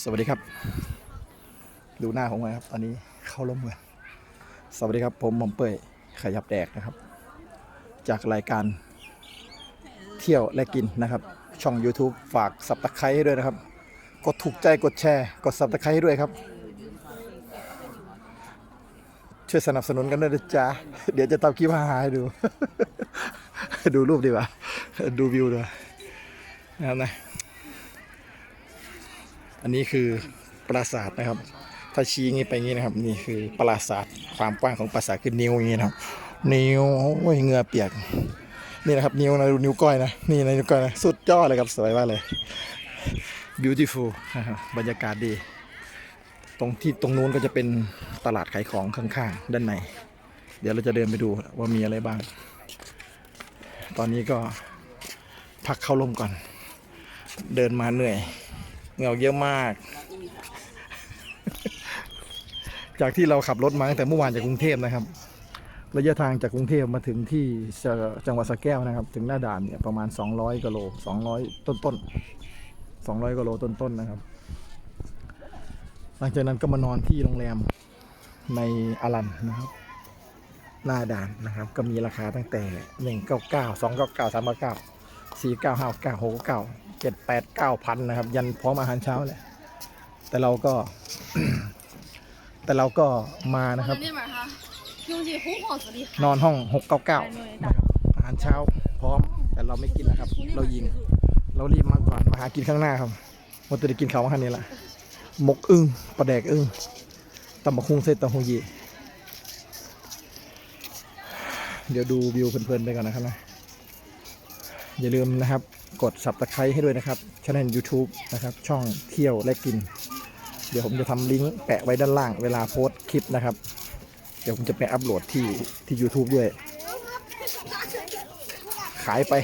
สวัสดีครับ ดูหน้าผมหน่อยครับ ตอนนี้เข้าร่มเมืองสวัสดีครับ ผมหมอมเป้ยขยับแดกนะครับ จากรายการเที่ยวและกินนะครับ ช่อง YouTube ฝากสับตะไคร้ให้ด้วยนะครับ กดถูกใจกดแชร์ กดสับตะไคร้ให้ด้วยครับ ช่วยสนับสนุนกันด้วยนะจ๊ะเดี๋ยวจะทำคลิปหาๆให้ดู ดูรูปดีกว่า ดูวิวดีกว่านะครับนะ อันนี้คือปราสาทนะครับ ถ้าชี้งี้ไปงี้นะครับ นี่คือปราสาทความกว้างของปราสาทคือนิ้วอย่างงี้นะครับ นิ้วโอ้ยเหงื่อเปียก นี่นะครับ นิ้วนะดูนิ้วก้อยนะนี่นะนิ้วก้อยนะสุดยอดเลยครับสวยมากเลย beautiful บรรยากาศดี ตรงที่ตรงนู้นก็จะเป็นตลาดขายของข้างๆ ด้านใน เดี๋ยวเราจะเดินไปดูว่ามีอะไรบ้าง ตอนนี้ก็พักเข้าลมก่อน เดินมาเหนื่อย เหงื่อเยอะมาก จากที่เราขับรถมาตั้งแต่เมื่อวานจากกรุงเทพนะครับ ระยะทางจากกรุงเทพมาถึงที่จังหวัดสระแก้วนะครับ ถึงหน้าด่านเนี่ยประมาณ 200กิโล200 ต้นต้น200กิโลต้นต้นนะครับ หลังจากนั้นก็มานอนที่โรงแรมในอารันนะครับหน้าด่านนะครับ ก็มีราคาตั้งแต่ 199 299 399 สี่เก้าห้าเก้าหกเก้าเจ็ดแปดเก้าพันนะครับ ยันพร้อมอาหารเช้าเลยแต่เราก็ แต่เราก็มานะครับ นอนห้องหกเก้าเก้าอาหารเช้าพร้อม แต่เราไม่กินนะครับ เรายิง เรารีบมาก่อนมาหากินข้างหน้าครับมันจะได้กินเขาข้างนี้ละมกอึ้งปลาแดกอึ้งตำบักคุงเซตตำบังยีเดี๋ยวดูวิวเพลินๆไปก่อนนะครับนะ อย่าลืมนะครับ กด subscribe ให้ด้วยนะครับช่อง YouTube นะครับ ช่องเที่ยวและกิน เดี๋ยวผมจะทำลิงก์แปะไว้ด้านล่างเวลาโพสต์คลิปนะครับ เดี๋ยวผมจะไปอัปโหลดที่ที่ YouTube ด้วย ขายไป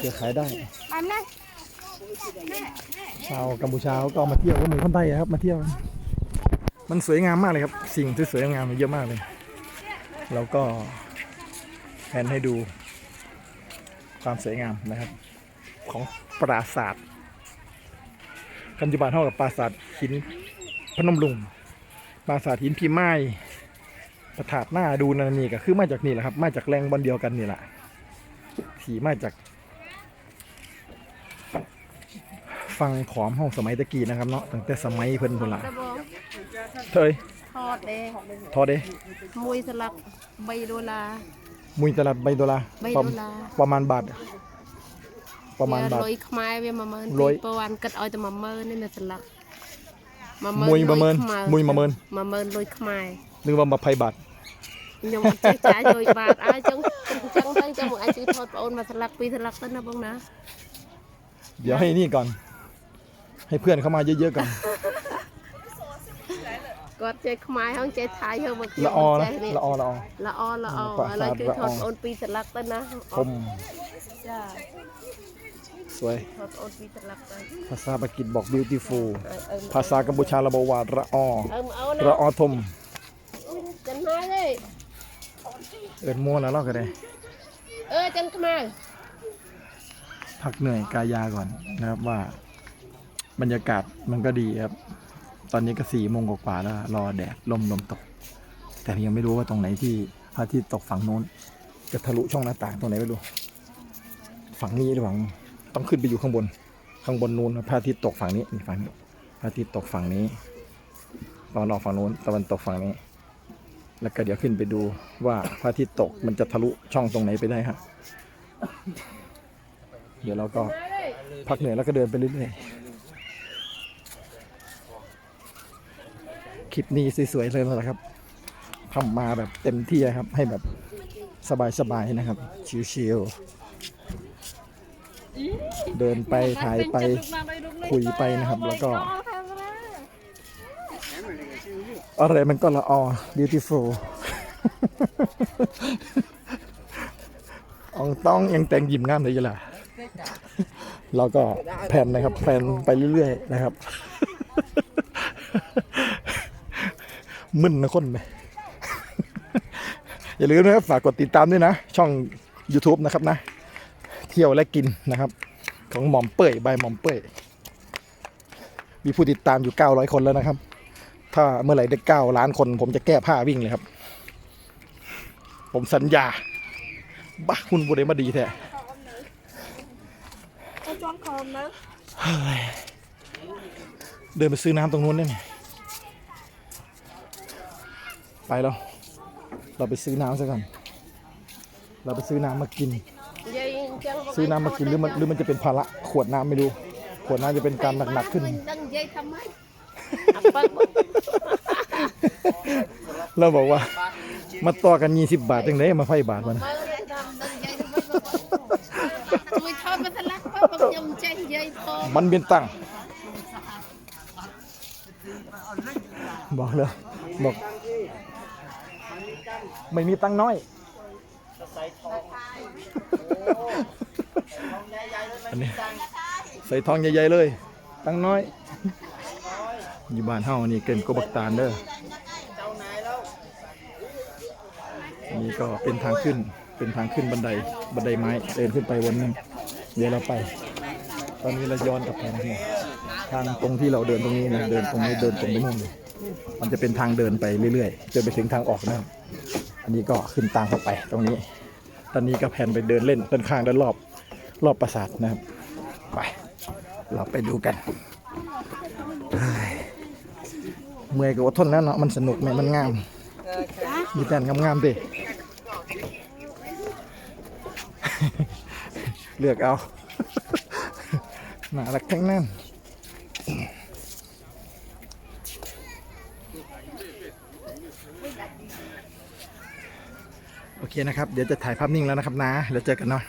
เดี๋ยวขายได้ชาวกัมพูชาเขาก็มาเที่ยวก็เหมือนคนไทยอะครับ มาเที่ยว มันสวยงามมากเลยครับ สิ่งที่สวยงามมันเยอะมากเลย แล้วก็แผนให้ดู ความสวยงามนะครับ ของปราสาทปัจจุบันเท่ากับปราสาทหินพนมลุงปราสาทหินพิมายประถาดหน้าดูนันนี่ก็คือมาจากนี่แหละครับ มาจากแรงบอลเดียวกันนี่แหละถีมาจากฟังขอมห้องสมัยตะกี้นะครับเนาะตั้งแต่สมัยเพิ่นพุ่นละ这不เฮ้ยทอดเด้ทอดเด้มวยสลักใบโดลา มุยตลาดใบโดลา ใบ ประ โดลา ประมาณบาท ประมาณบาท លុយខ្មែរវា10000 លុយ 2000គិតឲ្យតែ10000នេះនៅស្លឹក មួយ10000មួយ10000 10000លុយខ្មែរ นึกว่ามาไพบาท ខ្ញុំអត់ចេះចាយលុយបាតអើចឹងចឹងទៅចឹងមកអាចជួយថតបងអូនមកស្លឹកពីរស្លឹកទៅណាបងណា เดี๋ยวให้นี่ก่อน ให้เพื่อนเข้ามาเยอะๆก่อน គាត់ចេះខ្មែរហើយចេះថៃហើយមកខ្ញុំ ละออ អត់ นะ ចេះនេះ ละออละออ ល្អល្អ ប្រាសាទ ឥឡូវគឺ ល្អ ថតបងអូនពីរស្លឹកទៅណា คม ចា สวย ថតបងអូនពីរស្លឹកទៅ ภาษาปากีสบอก beautiful អើអើ ภาษากัมพูชาเราบอกว่าระออ អើមកអូនណា ระออทม ចិនហើយទេ เอินมัวแล้วเราก็ได้ អឺចិនខ្មៅ พักเหนื่อยกายาก่อนนะครับว่าบรรยากาศมันก็ดีครับ ตอนนี้ก็สี่โมงกว่าแล้ว รอแดดลมลมตก แต่ยังไม่รู้ว่าตรงไหนที่พระอาทิตย์ตกฝั่งโน้น จะทะลุช่องหน้าต่างตรงไหนไม่รู้ ฝั่งนี้หรือเปล่าต้องขึ้นไปอยู่ข้างบน ข้างบนนู้นพระอาทิตย์ตกฝั่งนี้นี่ฝั่งนี้พระอาทิตย์ตกฝั่งนี้ตอนออกฝั่งนู้นตะวันตกฝั่งนี้ แล้วก็เดี๋ยวขึ้นไปดูว่าพระอาทิตย์ตกมันจะทะลุช่องตรงไหนไปได้ฮะเดี๋ยวเราก็พักเหนื่อยแล้วก็เดินไปเรื่อยๆ คลิปนี้สวยๆเลยนะครับทำมาแบบเต็มที่ครับ ให้แบบสบายๆนะครับ ชิวๆเดินไปถ่ายไปคุยไปนะครับ แล้วก็ อะไรมันก็ละออ beautiful อองต้องยังแต่งยิ้มงามเลยอยู่ล่ะเราก็แผนนะครับแผนไปเรื่อยๆนะครับ มึนนะคนไหมอย่าลืมนะครับฝากกดติดตามด้วยนะ ช่อง YouTube นะครับนะ เที่ยวและกินนะครับ ของหม่อมเป้ยบายหม่อมเป้ยมีผู้ติดตามอยู่ 900 คนแล้วนะครับ ถ้าเมื่อไหร่ได้ 9 ล้านคน ผมจะแก้ผ้าวิ่งเลยครับ ผมสัญญาบ้าคุณบุเรมาดีแท้ Con cho con nữa เดินไปซื้อน้ำตรงนู้นได้ไหม ไปแล้ว เราไปซื้อน้ำซะกัน เราไปซื้อน้ำมากิน ซื้อน้ำมากินหรือมันหรือมันจะเป็นภาระขวดน้ำไม่รู้ ขวดน้ำจะเป็นการหนักๆขึ้น เราบอกว่า มาต่อกันยี่สิบบาทจังไงมาไฟบาทมันมันเป็นตังบอกเลยบอก ไม่มีตังค์น้อยอันนี้ใส่ทองใหญ่ๆเลย ตังค์น้อยอยู่บ้านเฮานี่เกินกว่าบักตาลเด้ออันนี้ก็เป็นทางขึ้นเป็นทางขึ้นบันไดบันไดไม้เดินขึ้นไปวนหนึงเดี๋ยวเราไป ตอนนี้เราย้อนกลับไปนะพี่ทางตรงที่เราเดินตรงนี้นะเดินตรงนี้เดินตรงไปนู่นเลยมันจะเป็นทางเดินไปเรื่อยๆจนไปถึงทางออกนะครับ อันนี้ก็ขึ้นตามเข้าไปตรงนี้ ตอนนี้ก็แผนไปเดินเล่นด้านข้างด้านรอบรอบปราสาทนะครับ ไป เราไปดูกันเมื่อยก็อดทนแล้วเนาะมันสนุกแม่มันงามมีแต่งามๆดิเลือกเอาหน่ารักทั้งนั้น เคนะครับ เดี๋ยวจะถ่ายภาพนิ่งแล้วนะครับนะ แล้วเจอกันเนาะ